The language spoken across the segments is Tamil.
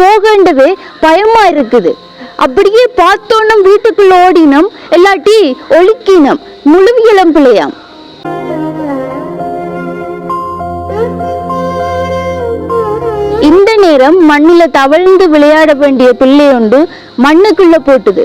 போகண்டவே பயமா இருக்குது. அப்படியே பார்த்தோன்னும் வீட்டுக்குள்ள ஓடினம். இல்லாட்டி ஒழுக்கினம். முழுவியலம் பிள்ளையாம். இந்த நேரம் மண்ணில தவழ்ந்து விளையாட வேண்டிய பிள்ளை ஒன்று மண்ணுக்குள்ள போட்டுது.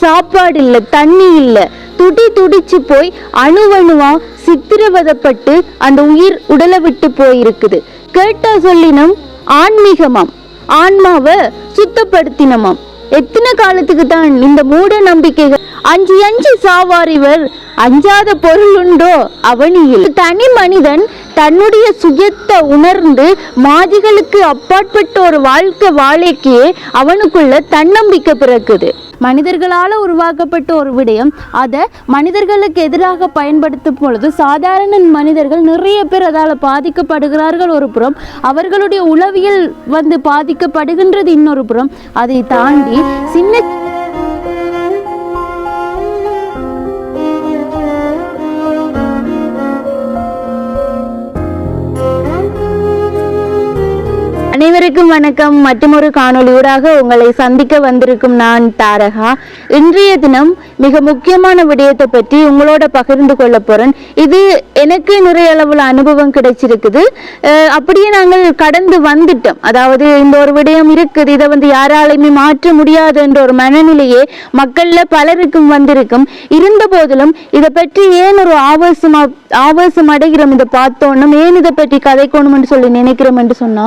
சாப்பாடு இல்ல தண்ணி இல்ல. துடி துடிச்சு போய் அணுவணுவா சித்திரவதப்பட்டு அந்த உயிர் உடலை விட்டு போயிருக்குது. கேட்டா சொல்லினம் ஆன்மீகமாம். ஆன்மாவை சுத்தப்படுத்தினமாம். எத்தனை காலத்துக்கு தான் இந்த மூட நம்பிக்கைகள்? அஞ்சு அஞ்சு சாவாரிவர் அஞ்சாத பொருள் உண்டோ? அவனியில் தனி மனிதன் தன்னுடைய சுயத்தை உணர்ந்து மாதிகளுக்கு அப்பாற்பட்ட ஒரு வாழ்க்கை வாழைக்கே அவனுக்குள்ள தன்னம்பிக்கை பிறக்குது. மனிதர்களால் உருவாக்கப்பட்ட ஒரு விடயம். அதை மனிதர்களுக்கு எதிராக பயன்படுத்தும் பொழுது சாதாரண மனிதர்கள் நிறைய பேர் அதால் பாதிக்கப்படுகிறார்கள் ஒரு புறம். அவர்களுடைய உளவியல் வந்து பாதிக்கப்படுகின்றது இன்னொரு புறம். அதை தாண்டி சின்ன வணக்கம். மற்றொரு காணொளியூடாக உங்களை சந்திக்க வந்திருக்கும் நான் தாரகா. இன்றைய தினம் மிக முக்கியமான விடயத்தை பற்றி உங்களோட பகிர்ந்து கொள்ள போறேன். இது எனக்கு நிறைய அளவில் அனுபவம் கிடைச்சிருக்குது. அப்படியே நாங்கள் கடந்து வந்துட்டோம். அதாவது இந்த ஒரு விடயம் இருக்குது. இதை வந்து யாராலையுமே மாற்ற முடியாது என்ற ஒரு மனநிலையே மக்கள்ல பலருக்கும் வந்திருக்கும். இருந்த போதிலும் இதை பற்றி ஏன் ஒரு ஆவேசமா ஆவேசம் அடைகிறோம்? இதை பார்த்தோன்னும் ஏன் இதை பற்றி கதைக்கணும்னு சொல்லி நினைக்கிறோம் என்று சொன்னா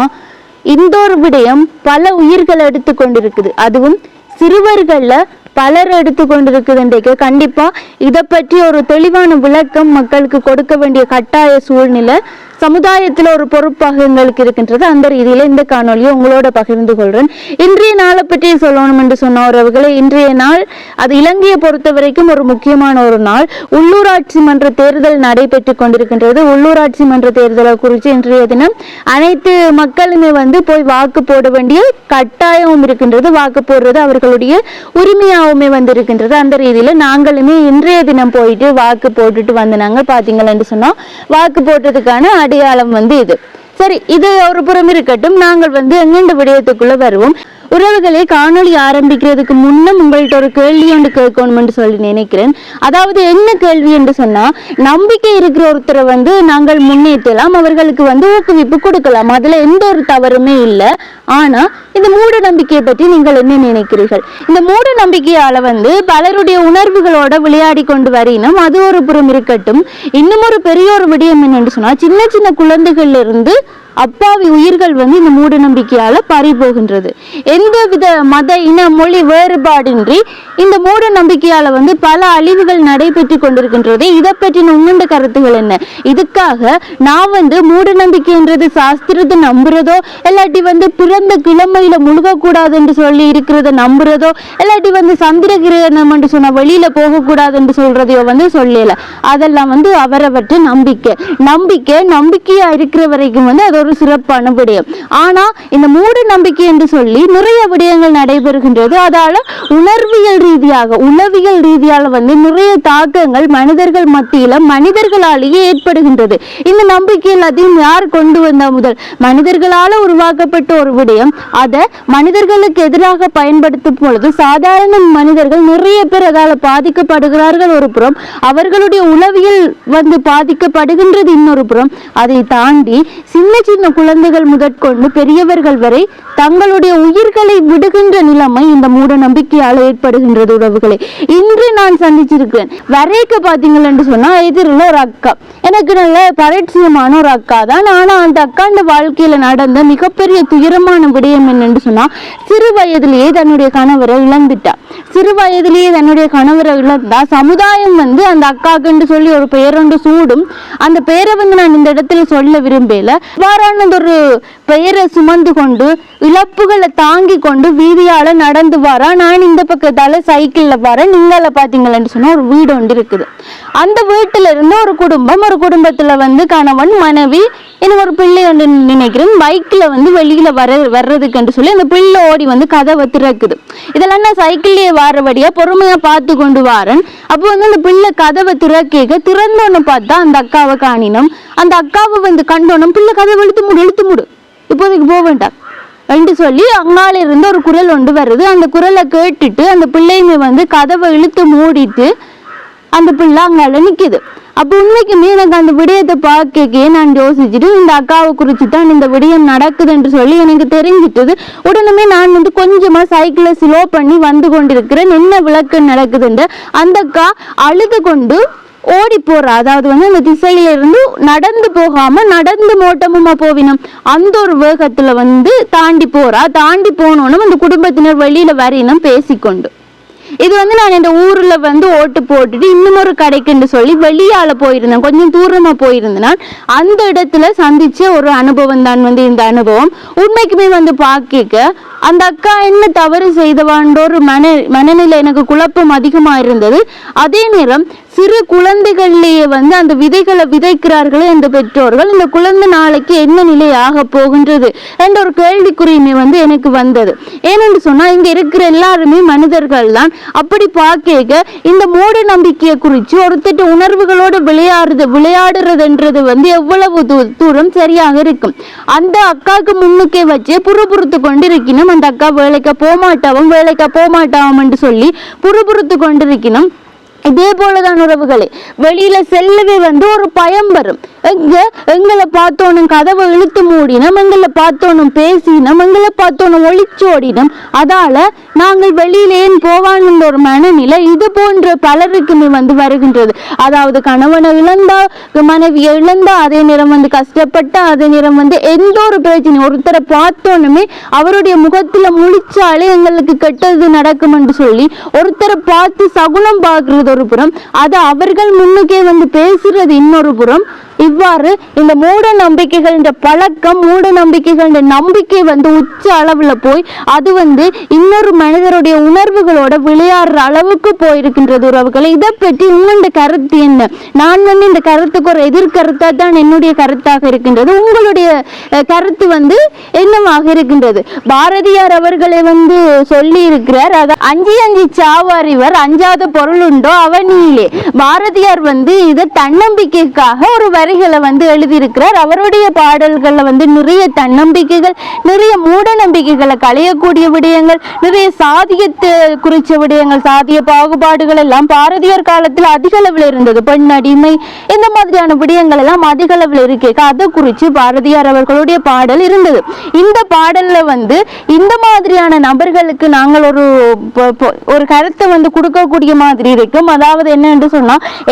இந்தோர் விடயம் பல உயிர்களை எடுத்து கொண்டிருக்குது. அதுவும் சிறுவர்கள்ல பலர் எடுத்து கொண்டிருக்குதுன்றக்கு கண்டிப்பா இதை பற்றி ஒரு தெளிவான விளக்கம் மக்களுக்கு கொடுக்க வேண்டிய கட்டாய சூழ்நிலை சமுதாயத்தில் ஒரு பொறுப்பாக எங்களுக்கு இருக்கின்றது. அந்த ரீதியில இந்த காணொலியை உங்களோட பகிர்ந்து கொள்கிறேன் இன்றைய நாளை பற்றி சொல்லணும் என்று சொன்ன உறவுகளை இன்றைய நாள் அது இலங்கையை பொறுத்த வரைக்கும் ஒரு முக்கியமான ஒரு நாள். உள்ளூராட்சி மன்ற தேர்தல் நடைபெற்று கொண்டிருக்கின்றது. உள்ளூராட்சி மன்ற தேர்தலை குறித்து இன்றைய தினம் அனைத்து மக்களுமே வந்து போய் வாக்கு போட வேண்டிய கட்டாயமும் இருக்கின்றது. வாக்கு போடுறது அவர்களுடைய உரிமையாகவுமே வந்து இருக்கின்றது அந்த ரீதியில நாங்களுமே இன்றைய தினம் போயிட்டு வாக்கு போட்டுட்டு வந்தனாங்க பாத்தீங்களா சொன்னோம் வாக்கு போட்டதுக்கான அடையாளம் வந்து இது. சரி இது ஒரு புறம் இருக்கட்டும். நாங்கள் வந்து எங்கெண்ட விடயத்துக்குள்ள வருவோம்? உறவுகளை காணொளி ஆரம்பிக்கிறதுக்கு முன்னும் உங்கள்கிட்ட ஒரு கேள்வி ஒன்று கேட்கணும்னு சொல்லி நினைக்கிறேன். அதாவது என்ன கேள்வி என்று சொன்னா நம்பிக்கை இருக்கிற ஒருத்தரை வந்து நாங்கள் முன்னேற்றலாம் அவர்களுக்கு வந்து ஊக்குவிப்பு கொடுக்கலாம். அதுல எந்த ஒரு தவறுமே இல்லை. ஆனா இந்த மூட நம்பிக்கையை பற்றி நீங்கள் என்ன நினைக்கிறீர்கள்? இந்த மூட நம்பிக்கையால வந்து பலருடைய உணர்வுகளோட விளையாடி கொண்டு வரையினும் அது ஒரு புறம் இருக்கட்டும். இன்னும் ஒரு பெரிய ஒரு விடயம் என்னன்னு சொன்னா சின்ன சின்ன குழந்தைகள்ல இருந்து அப்பாவி உயிர்கள் வந்து இந்த மூட நம்பிக்கையால பறி போகின்றது. எந்த வித மத இன மொழி வேறுபாடின்றி இந்த மூட நம்பிக்கையால வந்து பல அழிவுகள் நடைபெற்று கொண்டிருக்கின்றது. இதை பற்றின உங்களுடைய கருத்துகள் என்ன? இதுக்காக நான் வந்து மூட நம்பிக்கைன்றது சாஸ்திரத்தை நம்புறதோ இல்லாட்டி வந்து பிறந்த கிழமையில முழுகக்கூடாது என்று சொல்லி இருக்கிறத நம்புறதோ இல்லாட்டி வந்து சந்திர கிரகணம் என்று சொன்ன வெளியில போகக்கூடாது என்று சொல்றதையோ வந்து சொல்லல. அதெல்லாம் வந்து அவரவற்ற நம்பிக்கை. நம்பிக்கை நம்பிக்கையா இருக்கிற வரைக்கும் வந்து அது ஒரு சிறப்பான விடயம். ஆனா இந்த மூட நம்பிக்கை என்று சொல்லி நிறைய விடயங்கள் நடைபெறுகின்றது. அதால உணர்வியல் ரீதியாக உளவியல் ரீதியால வந்து நிறைய தாக்கங்கள் மனிதர்கள் மத்தியில மனிதர்களாலேயே ஏற்படுகின்றது. இந்த நம்பிக்கை எல்லாத்தையும் யார் கொண்டு வந்த முதல்? மனிதர்களால உருவாக்கப்பட்ட ஒரு விடயம் அதை மனிதர்களுக்கு எதிராக பயன்படுத்தும் பொழுது சாதாரண மனிதர்கள் நிறைய பேர் அதால பாதிக்கப்படுகிறார்கள் ஒரு புறம் அவர்களுடைய உளவியல் வந்து பாதிக்கப்படுகின்றது இன்னொரு புறம். அதை தாண்டி சின்ன சின்ன குழந்தைகள் முதற்கொண்டு பெரியவர்கள் வரை தங்களுடைய உயிர் உயிர்களை விடுகின்ற நிலைமை இந்த மூட நம்பிக்கையால் ஏற்படுகின்றது உறவுகளை. இன்று நான் சந்திச்சிருக்கிறேன். வரைக்க பாத்தீங்கன்னு சொன்னா எதிரில் ஒரு அக்கா. எனக்கு நல்ல பரிச்சயமான ஒரு அக்கா தான். ஆனா அந்த அக்காண்ட வாழ்க்கையில நடந்த மிகப்பெரிய துயரமான விடயம் என்னன்னு சொன்னா சிறு வயதிலேயே தன்னுடைய கணவரை இழந்துட்டா சிறு வயதிலேயே தன்னுடைய கணவரை இழந்தா சமுதாயம் வந்து அந்த அக்காக்குன்னு சொல்லி ஒரு பெயரொன்று சூடும். அந்த பெயரை வந்து நான் இந்த இடத்துல சொல்ல விரும்பல. இவ்வாறான ஒரு பெயரை சுமந்து கொண்டு இழப்புகளை தாங்கி கொண்டு வீதியால நடந்து வரா. நான் இந்த பக்கத்தால சைக்கிள்ல வரேன். நீங்கள பாத்தீங்களன்னு சொன்னா ஒரு வீடு ஒன்று இருக்குது. அந்த வீட்டுல இருந்து ஒரு குடும்பம் ஒரு குடும்பத்துல வந்து கணவன் மனைவி எனக்கு ஒரு பிள்ளை ஒன்று நினைக்கிறேன். பைக்ல வந்து வெளியில வர வர்றதுக்குன்னு சொல்லி அந்த பிள்ளை ஓடி வந்து கதவை திறக்குது. இதெல்லாம் நான் சைக்கிள்லயே வாரபடியா பொறுமையா பார்த்து கொண்டு வாரேன். அப்போ வந்து அந்த பிள்ளை கதவை திறக்க திறந்தோன்னு பார்த்தா அந்த அக்காவை காணினோம். அந்த அக்காவை வந்து கண்டோனும். பிள்ளை கதவை எழுத்து மூடு இழுத்து மூடு. இப்போதைக்கு போக வேண்டாம். என்று சொல்லி அங்காலிருந்து ஒரு குரல் ஒன்று வருது. அந்த குரலை கேட்டுட்டு அந்த பிள்ளைங்க வந்து கதவை இழுத்து மூடிட்டு அந்த பிள்ளை அங்கால நிக்குது. அப்போ உண்மைக்குமே எனக்கு அந்த விடயத்தை பார்க்கவே நான் யோசிச்சுட்டு இந்த அக்காவை குறித்து தான் இந்த விடயம் நடக்குதுன்னு சொல்லி எனக்கு தெரிஞ்சிட்டது. உடனே நான் வந்து கொஞ்சமா சைக்கிளை ஸ்லோ பண்ணி வந்து கொண்டிருக்கிறேன். என்ன விளக்கு நடக்குதுன்ற அந்த அக்கா அழுது கொண்டு ஓடி போறா. அதாவது வந்து அந்த திசையில இருந்து நடந்து போகாம நடந்து மோட்டமுமா போவினம். அந்த ஒரு வேகத்துல வந்து தாண்டி போறா. தாண்டி போனோன்னு அந்த குடும்பத்தினர் வெளியில வரையினும் பேசிக்கொண்டு. இது வந்து நான் இந்த ஊர்ல வந்து ஓட்டு போட்டுட்டு இன்னும் ஒரு கடைக்குன்னு சொல்லி வெளியால போயிருந்தேன். கொஞ்சம் தூரமா போயிருந்தேன் அந்த இடத்துல சந்திச்ச ஒரு அனுபவம் தான் வந்து இந்த அனுபவம். உண்மைக்குமே வந்து பார்க்க அந்த அக்கா என்ன தவறு செய்தவான்ற ஒரு மன மனநிலை எனக்கு குழப்பம் அதிகமா இருந்தது. அதே நேரம் சிறு குழந்தைகள்லேயே வந்து அந்த விதைகளை விதைக்கிறார்களே அந்த பெற்றோர்கள் இந்த குழந்தை நாளைக்கு என்ன நிலை ஆக போகின்றது என்ற ஒரு கேள்விக்குறியுமே வந்து எனக்கு வந்தது. ஏனென்று சொன்னால் இங்கே இருக்கிற எல்லாருமே மனிதர்கள் தான். அப்படி பார்க்க இந்த மூட நம்பிக்கையை குறித்து ஒருத்தட்ட உணர்வுகளோடு விளையாடுறது விளையாடுறதுன்றது வந்து எவ்வளவு தூரம் சரியாக இருக்கும். அந்த அக்காவுக்கு முன்னுக்கே வச்சு புறுபுறுத்து கொண்டிருக்கணும். அந்த அக்கா வேலைக்கு போமாட்டாவும் வேலைக்கு போமாட்டாவும் என்று சொல்லி புறுபுறுத்து கொண்டிருக்கணும். இதே போலதான் உறவுகளே. வெளியில செல்லவே வந்து ஒரு பயம் வரும். எங்க? எங்களை பார்த்தோனும் கதவை இழுத்து மூடினோம் எங்களை பார்த்தோனும் பேசினோம் எங்களை பார்த்தோனும் ஒளிச்சோடினோம். அதால நாங்கள் வெளியில ஏன் ஒரு மனநிலை இது போன்ற பலருக்குமே வந்து வருகின்றது. அதாவது கணவனை இழந்தா மனைவியை இழந்தா அதே நேரம் வந்து கஷ்டப்பட்டா அதே நேரம் வந்து எந்த ஒரு பிரச்சனை ஒருத்தரை பார்த்தோன்னுமே அவருடைய முகத்துல முழிச்சாலே எங்களுக்கு கெட்டது நடக்கும் என்று சொல்லி ஒருத்தரை பார்த்து சகுனம் பார்க்கறது ஒரு புறம் அது அவர்கள் முன்னுக்கே வந்து பேசுறது இன்னொரு புறம் இவ்வாறு இந்த மூட நம்பிக்கைகள் இந்த பழக்கம் மூட நம்பிக்கைகள் இந்த நம்பிக்கை வந்து உச்ச அளவுல போய் அது வந்து இன்னொரு மனிதருடைய உணர்வுகளோட விளையாடுற அளவுக்கு போயிருக்கின்றது உறவுகளை. இதை பற்றி உங்களோட கருத்து என்ன? நான் வந்து இந்த கருத்துக்கு ஒரு எதிர்கருத்தா தான் என்னுடைய கருத்தாக இருக்கின்றது. உங்களுடைய கருத்து வந்து என்னவாக இருக்கின்றது? பாரதியார் அவர்களை வந்து சொல்லி இருக்கிறார் அத அஞ்சி அஞ்சி சாவாரிவர் அஞ்சாத பொருள் உண்டோ அவனியிலே பாரதியார் வந்து இதை தன்னம்பிக்கைக்காக ஒரு வரிகளை வந்து எழுதியிருக்கிறார். அவருடைய பாடல்களில் வந்து நிறைய தன்னம்பிக்கைகள் நிறைய மூட நம்பிக்கைகளை களையக்கூடிய விடயங்கள் நிறைய சாதியத்தை குறித்த விடயங்கள் சாதிய பாகுபாடுகள் எல்லாம் பாரதியார் காலத்தில் அதிக அளவில் இருந்தது. பெண் அடிமை இந்த மாதிரியான விடயங்கள் எல்லாம் அதிக அளவில் இருக்கேக்க அதை குறித்து பாரதியார் அவர்களுடைய பாடல் இருந்தது. இந்த பாடலில் வந்து இந்த மாதிரியான நபர்களுக்கு நாங்கள் ஒரு ஒரு கருத்தை வந்து கொடுக்கக்கூடிய மாதிரி இருக்கும். அதாவது என்ன என்று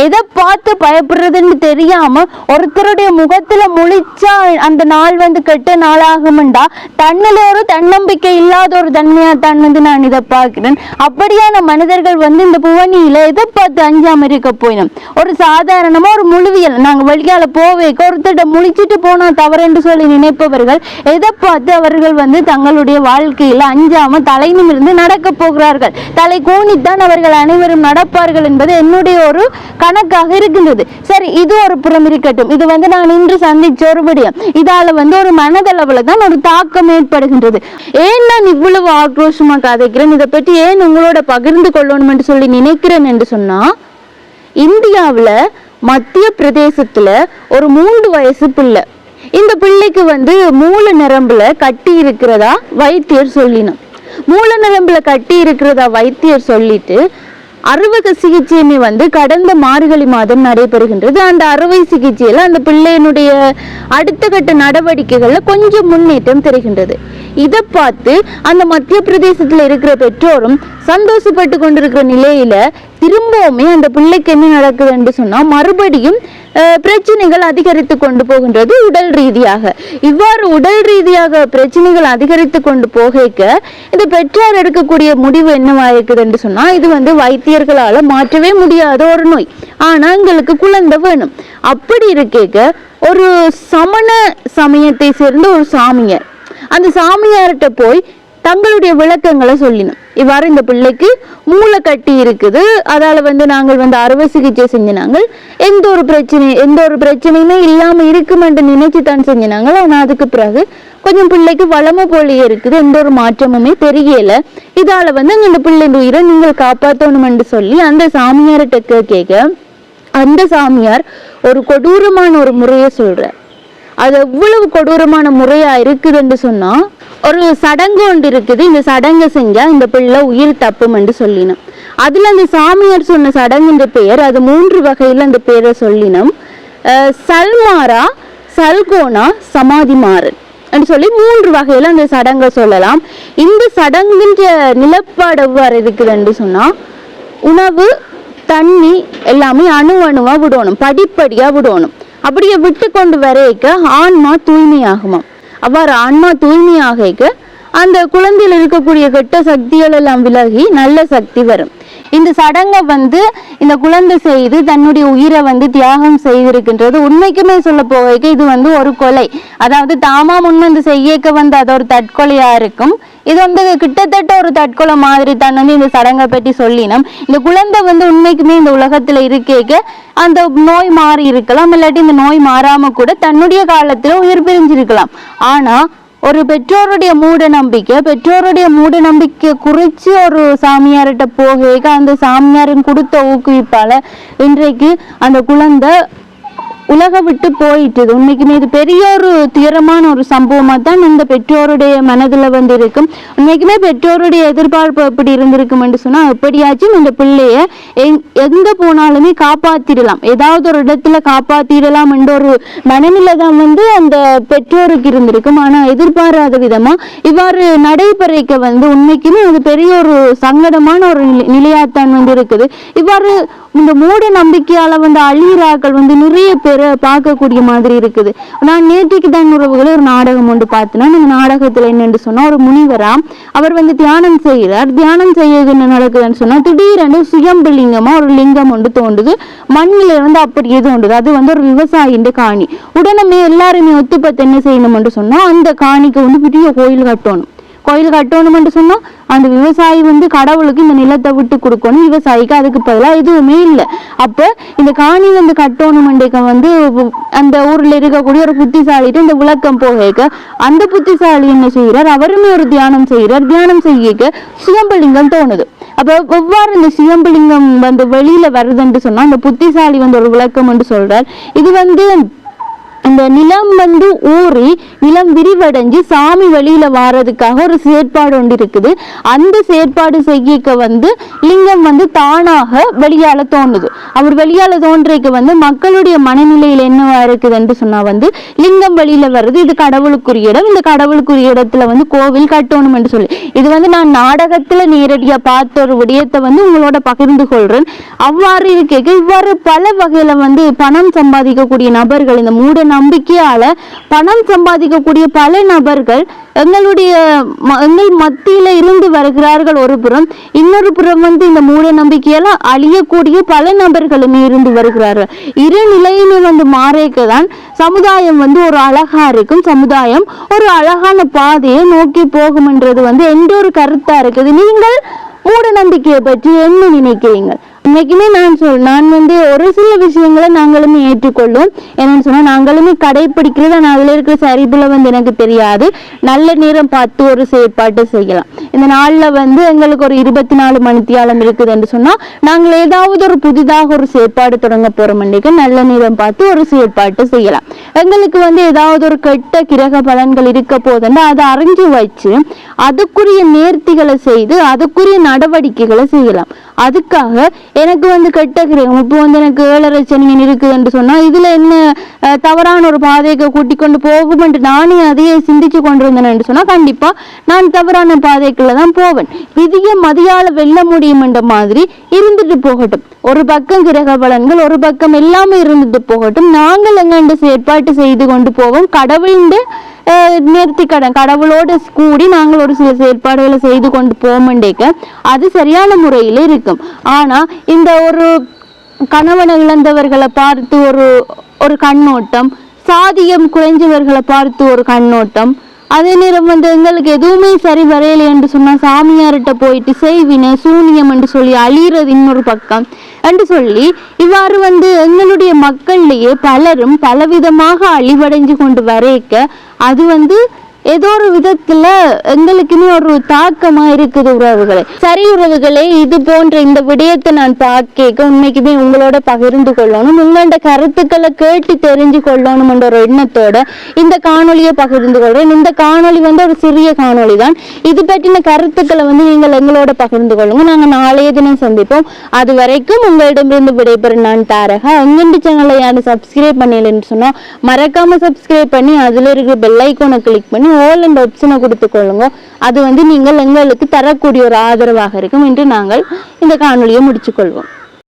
எதை பார்த்து பயப்படுறதுன்னு தெரியாமல் ஒருத்தருடைய முகத்துல முழிச்சா அந்த நாள் வந்து கெட்ட நாளாகும்டா. தன்னில ஒரு தன்னம்பிக்கை இல்லாத ஒரு தன்மையா தான் வந்து நான் இதை பார்க்கிறேன். அப்படியான மனிதர்கள் வந்து இந்த புவனியில எதை பார்த்து அஞ்சாம இருக்க போயிடும் ஒரு சாதாரணமா ஒரு முழுவியல் நாங்க வெளியால போவேக்க ஒருத்தர்கிட்ட முழிச்சிட்டு போனா தவறு சொல்லி நினைப்பவர்கள் எதை பார்த்து அவர்கள் வந்து தங்களுடைய வாழ்க்கையில அஞ்சாம தலை நிமிர்ந்து நடக்க போகிறார்கள்? தலை கூணித்தான் அவர்கள் அனைவரும் நடப்பார்கள் என்பது என்னுடைய ஒரு கணக்காக இருக்கின்றது. சரி இது ஒரு புறம் இருக்கட்டும் இது வந்து நான் இன்று சந்திச்ச ஒரு விடயம். இதால வந்து ஒரு மனதளவுல தான் ஒரு தாக்கம் ஏற்படுகின்றது. ஏன் நான் இவ்வளவு ஆக்ரோஷமா கதைக்கிறேன் இதை பற்றி ஏன் உங்களோட பகிர்ந்து கொள்ளணும் என்று சொல்லி நினைக்கிறேன் என்று சொன்னா இந்தியாவுல மத்திய பிரதேசத்துல ஒரு மூன்று வயசு பிள்ளை. இந்த பிள்ளைக்கு வந்து மூல நரம்புல கட்டி இருக்கிறதா வைத்தியர் சொல்லினோம். மூல நரம்புல கட்டி இருக்கிறதா வைத்தியர் சொல்லிட்டு அறுவக சிகிச்சையுமே வந்து கடந்த மார்கழி மாதம் நடைபெறுகின்றது. அந்த அறுவை சிகிச்சையில அந்த பிள்ளையினுடைய அடுத்த கட்ட நடவடிக்கைகள்ல கொஞ்சம் முன்னேற்றம் தெரிகின்றது. இதை பார்த்து அந்த மத்திய பிரதேசத்துல இருக்கிற பெற்றோரும் சந்தோஷப்பட்டு கொண்டிருக்கிற நிலையில திரும்பவுமே அந்த பிள்ளைக்கு என்ன நடக்குதுன்னு சொன்னா மறுபடியும் பிரச்சனைகள் அதிகரித்து கொண்டு போகின்றது உடல் ரீதியாக. இவ்வாறு உடல் ரீதியாக பிரச்சனைகள் அதிகரித்து கொண்டு போகைக்க இந்த பெற்றார் எடுக்கக்கூடிய முடிவு என்னவா இருக்குதுன்னு சொன்னா இது வந்து வைத்தியர்களால மாற்றவே முடியாத ஒரு நோய். ஆனா எங்களுக்கு குழந்தை வேணும். அப்படி இருக்கேக்க ஒரு சமண சமயத்தை சேர்ந்த ஒரு சாமியார். அந்த சாமியார்கிட்ட போய் தங்களுடைய விளக்கங்களை சொல்லினோம். இவ்வாறு இந்த பிள்ளைக்கு மூளை கட்டி இருக்குது. அதால வந்து நாங்கள் வந்து அறுவை சிகிச்சை செஞ்சினாங்க எந்த ஒரு பிரச்சனையும் எந்த ஒரு பிரச்சனையுமே இல்லாம இருக்குமென்று நினைச்சு தான் செஞ்சினாங்க ஆனா அதுக்கு பிறகு கொஞ்சம் பிள்ளைக்கு வளமை போலியே இருக்குது. எந்த ஒரு மாற்றமுமே தெரியல. இதால வந்து அந்த பிள்ளைங்க உயிரை நீங்கள் காப்பாற்றணும்னு சொல்லி அந்த சாமியார்கிட்ட கேட்க அந்த சாமியார் ஒரு கொடூரமான ஒரு முறையை சொல்றார். அது எவ்வளவு கொடூரமான முறையா இருக்குதுன்னு சொன்னா ஒரு சடங்கு ஒன்று இருக்குது. இந்த சடங்கை செஞ்சா இந்த பிள்ளை உயிர் தப்பும் என்று சொல்லினோம். அதுல அந்த சாமியார் சொன்ன சடங்குன்ற பெயர் அது மூன்று வகையில அந்த பேரை சொல்லினோம். சல்மாரா சல்கோனா சமாதிமாறன் என்று சொல்லி மூன்று வகையில அந்த சடங்கை சொல்லலாம். இந்த சடங்குன்ற நிலப்பாடு எவ்வாறு இருக்குதுன்னு சொன்னா உணவு தண்ணி எல்லாமே அணு அணுவா விடணும் படிப்படியா விடணும். அப்படியே விட்டு கொண்டு வரைக்க ஆன்மா தூய்மையாகுமாம் அவ்வாறு ஆன்மா தூய்மையாக அந்த குழந்தையில் இருக்கக்கூடிய கெட்ட சக்திகள் எல்லாம் விலகி நல்ல சக்தி வரும். இந்த சடங்கை வந்து இந்த குழந்தை செய்து தன்னுடைய உயிரை வந்து தியாகம் செய்திருக்கின்றது. உண்மைக்குமே சொல்ல போகைக்கு இது வந்து ஒரு கொலை. அதாவது தாமா முன்வந்து செய்யக்க வந்து அது ஒரு தற்கொலையா இருக்கும். இது வந்து கிட்டத்தட்ட ஒரு தற்கொலை மாதிரி தான் வந்து இந்த சடங்கை பற்றி சொல்லினோம். இந்த குழந்தை வந்து உண்மைக்குமே இந்த உலகத்துல இருக்கேக்க அந்த நோய் மாறி இருக்கலாம் இல்லாட்டி இந்த நோய் மாறாம கூட தன்னுடைய காலத்துல உயிர் பிரிஞ்சிருக்கலாம். ஆனா ஒரு பெற்றோருடைய மூட நம்பிக்கை பெற்றோருடைய மூட நம்பிக்கை குறித்து ஒரு சாமியார்கிட்ட போக அந்த சாமியாரின் கொடுத்த ஊக்குவிப்பால இன்றைக்கு அந்த குழந்தை உலக விட்டு போயிட்டுது. உண்மைக்குமே இது பெரிய ஒரு துயரமான ஒரு சம்பவமாக தான் இந்த பெற்றோருடைய மனதில் வந்து இருக்கும் உண்மைக்குமே பெற்றோருடைய எதிர்பார்ப்பு எப்படி இருந்திருக்கும் என்று சொன்னால் எப்படியாச்சும் இந்த பிள்ளைய எங்- போனாலுமே காப்பாற்றிடலாம் ஏதாவது ஒரு இடத்துல காப்பாற்றிடலாம் என்ற ஒரு மனநிலை தான் வந்து அந்த பெற்றோருக்கு இருந்திருக்கும். ஆனால் எதிர்பாராத விதமாக இவ்வாறு நடைபெறைக்க வந்து உண்மைக்குமே அது பெரிய ஒரு சங்கடமான ஒரு நிலை- நிலையாத்தான் வந்து இருக்குது இவ்வாறு இந்த மூட நம்பிக்கையால் வந்து அழியிறாக்கள் வந்து நிறைய பேரை பார்க்கக்கூடிய மாதிரி இருக்குது. நான் நேற்றைக்கு தான் உறவுகளை ஒரு நாடகம் ஒன்று பார்த்தேன்னா அந்த நாடகத்தில் என்னென்று சொன்னால் ஒரு முனிவரா அவர் வந்து தியானம் செய்கிறார். தியானம் செய்ய என்ன நடக்குதுன்னு சொன்னால் திடீரென்று சுயம்பு லிங்கமாக ஒரு லிங்கம் ஒன்று தோண்டுது வந்து அப்படி அப்படியே தோண்டுது அது வந்து ஒரு விவசாயின்ற காணி. உடனே எல்லாருமே ஒத்துப்பத்து என்ன செய்யணும்னு சொன்னால் அந்த காணிக்கு வந்து பெரிய கோயில் கட்டணும். கோயில் கட்டணும்னு சொன்னால் அந்த விவசாயி வந்து கடவுளுக்கு இந்த நிலத்தை விட்டு கொடுக்கணும் விவசாயிக்கு அதுக்கு பதிலாக எதுவுமே இல்லை. அப்போ இந்த காணி வந்து கட்டணுமெண்டேக்க வந்து அந்த ஊரில் இருக்கக்கூடிய ஒரு புத்திசாலிட்டு இந்த விளக்கம் போக அந்த புத்திசாலி என்ன செய்கிறார் அவருமே ஒரு தியானம் செய்கிறார் தியானம் செய்ய சுயம்பலிங்கம் தோணுது. அப்போ எவ்வாறு இந்த சுயம்பலிங்கம் வந்து வெளியில் வருதுன்னு சொன்னால் அந்த புத்திசாலி வந்து ஒரு விளக்கம் என்று சொல்கிறார் இது வந்து அந்த நிலம் வந்து ஊறி நிலம் விரிவடைஞ்சு சாமி வழியில வாரதுக்காக ஒரு செயற்பாடு ஒன்று இருக்குது. அந்த செயற்பாடு செய்யக்க வந்து லிங்கம் வந்து தானாக வெளியால தோணுது. அவர் வெளியால தோன்றைக்கு வந்து மக்களுடைய மனநிலையில் என்னவா இருக்குதுன்னு சொன்னா வந்து லிங்கம் வெளியில வருது இது கடவுளுக்குரிய இடம். இந்த கடவுளுக்குரிய இடத்துல வந்து கோவில் கட்டணும் என்று சொல்லி. இது வந்து நான் நாடகத்துல நேரடியா பார்த்த ஒரு விடயத்தை வந்து உங்களோட பகிர்ந்து கொள்றேன். அவ்வாறு இருக்க இவ்வாறு பல வகையில வந்து பணம் சம்பாதிக்கக்கூடிய நபர்கள் இந்த மூட நம்பிக்கையால பணம் சம்பாதிக்கக்கூடிய பல நபர்கள் எங்களுடைய எங்கள் மத்தியில இருந்து வருகிறார்கள். ஒரு புறம் இன்னொரு புறம் வந்து இந்த மூட நம்பிக்கையால அழியக்கூடிய பல நபர்களுமே இருந்து வருகிறார்கள். இரு நிலையுமே வந்து மாறேக்க தான் சமுதாயம் வந்து ஒரு அழகா இருக்கும். சமுதாயம் ஒரு அழகான பாதையை நோக்கி போகும்ன்றது வந்து எந்த ஒரு கருத்தா இருக்குது. நீங்கள் மூட நம்பிக்கையை பற்றி என்ன நினைக்கிறீங்க இன்னைக்குமே நான் சொல் நான் வந்து ஒரு சில விஷயங்களை நாங்களுமே ஏற்றுக்கொள்ளும். என்னன்னு சொன்னா நாங்களுமே கடைபிடிக்கிறது ஆனால் அதுல இருக்கிற சரிபுல வந்து எனக்கு தெரியாது. நல்ல நேரம் பார்த்து ஒரு செயற்பாட்டை செய்யலாம். இந்த நாள்ல வந்து எங்களுக்கு ஒரு இருபத்தி நாலு மணித்தியாலம் இருக்குது என்று சொன்னா நாங்கள் ஏதாவது ஒரு புதிதாக ஒரு செயற்பாடு தொடங்க போறோம் அன்றைக்கு நல்ல நேரம் பார்த்து ஒரு செயற்பாட்டை செய்யலாம். எங்களுக்கு வந்து ஏதாவது ஒரு கெட்ட கிரக பலன்கள் இருக்க போதுன்னா அதை அறிஞ்சு வச்சு அதுக்குரிய நேர்த்திகளை செய்து அதுக்குரிய நடவடிக்கைகளை செய்யலாம். அதுக்காக எனக்கு வந்து கெட்ட கிரகம் இப்போ வந்து எனக்கு ஏழரை சனியன் இருக்குது என்று இதில் என்ன தவறான ஒரு பாதைக்கு கூட்டி கொண்டு போகும் என்று நானே அதையே சிந்திச்சு கொண்டிருந்தேன்னு சொன்னால் கண்டிப்பாக நான் தவறான பாதைக்குள்ள தான் போவேன். விதிய மதியால வெல்ல முடியுமென்ற மாதிரி இருந்துட்டு போகட்டும். ஒரு பக்கம் கிரக பலன்கள் ஒரு பக்கம் எல்லாமே இருந்துட்டு போகட்டும். நாங்கள் எங்கண்டு செயற்பாட்டு செய்து கொண்டு போவோம். கடவுளின் நிறுத்தி கடன் கடவுளோடு கூடி நாங்கள் ஒரு சில செயற்பாடுகளை செய்து கொண்டு போமண்டேக்க அது சரியான முறையில் இருக்கும் ஆனால் இந்த ஒரு கணவனை இழந்தவர்களை பார்த்து ஒரு ஒரு கண்ணோட்டம் சாதியம் குறைஞ்சவர்களை பார்த்து ஒரு கண்ணோட்டம் அதே நேரம் வந்து எங்களுக்கு எதுவுமே சரி வரையலை என்று சொன்னால் சாமியார்கிட்ட போயிட்டு செய்வினை சூனியம் என்று சொல்லி அழியிறது இன்னொரு பக்கம் என்று சொல்லி இவ்வாறு வந்து எங்களுடைய மக்கள்லேயே பலரும் பலவிதமாக அழிவடைஞ்சு கொண்டு வரைக்க அது வந்து ஏதோ ஒரு விதத்துல எங்களுக்குன்னு ஒரு தாக்கமா இருக்குது உறவுகளே. சரி உறவுகளே இது போன்ற இந்த விடயத்தை நான் பார்க்க உண்மைக்குமே உங்களோட பகிர்ந்து கொள்ளணும். உங்களோட கருத்துக்களை கேட்டு தெரிஞ்சு கொள்ளணும் என்ற ஒரு எண்ணத்தோட இந்த காணொளியை பகிர்ந்து கொள்றேன். இந்த காணொளி வந்து ஒரு சிறிய காணொளி தான் இது பற்றின கருத்துக்களை வந்து நீங்கள் எங்களோட பகிர்ந்து கொள்ளுங்க. நாங்க நாளைய தினம் சந்திப்போம். அது வரைக்கும் உங்களிடமிருந்து விடைபெறும் நான் தாரகா. எங்கெண்டு சேனலை யாரும் சப்ஸ்கிரைப் பண்ணலன்னு சொன்னோம் மறக்காம சப்ஸ்கிரைப் பண்ணி அதுல இருக்கிற பெல் ஐக்கோனை கிளிக் பண்ணி ஓல் அண்ட் ஆப்ஷனை கொடுத்து கொள்ளுங்க அது வந்து நீங்கள் எங்களுக்கு தரக்கூடிய ஒரு ஆதரவாக இருக்கும் என்று நாங்கள் இந்த காணொலியை முடிச்சுக்கொள்வோம்